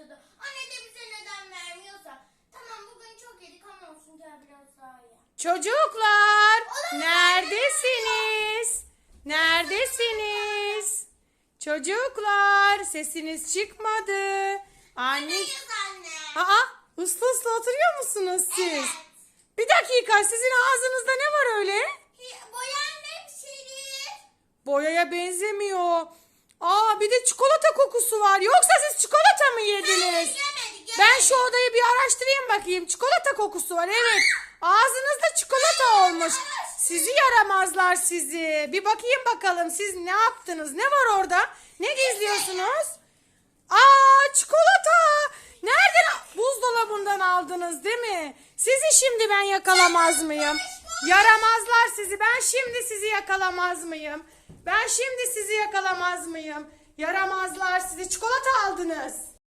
istiyordu. Anne de bize neden vermiyorsa. Tamam bugün çok yedik ama olsun gel biraz daha ye. Çocuklar neredesiniz? Neredesiniz? Çocuklar sesiniz çıkmadı. Anne. Aa uslu uslu oturuyor musunuz siz? Evet. Bir dakika sizin ağzınızda ne var öyle? Şey Boyaya benzemiyor. Aa bir de çikolata kokusu var. Yoksa siz çikolata mı yediniz? Yemedik. Ben şu odayı bir araştırayım bakayım. Çikolata kokusu var evet. Ağzınızda çikolata olmuş. Sizi yaramazlar sizi. Bir bakayım bakalım siz ne yaptınız? Ne var orada? Ne gizliyorsunuz? Aa çikolata. Nereden? Buzdolabından aldınız değil mi? Sizi şimdi ben yakalamaz mıyım? Yaramazlar sizi. Ben şimdi sizi yakalamaz mıyım? Ben şimdi sizi yakalamaz mıyım? Yaramazlar sizi. Çikolata aldınız.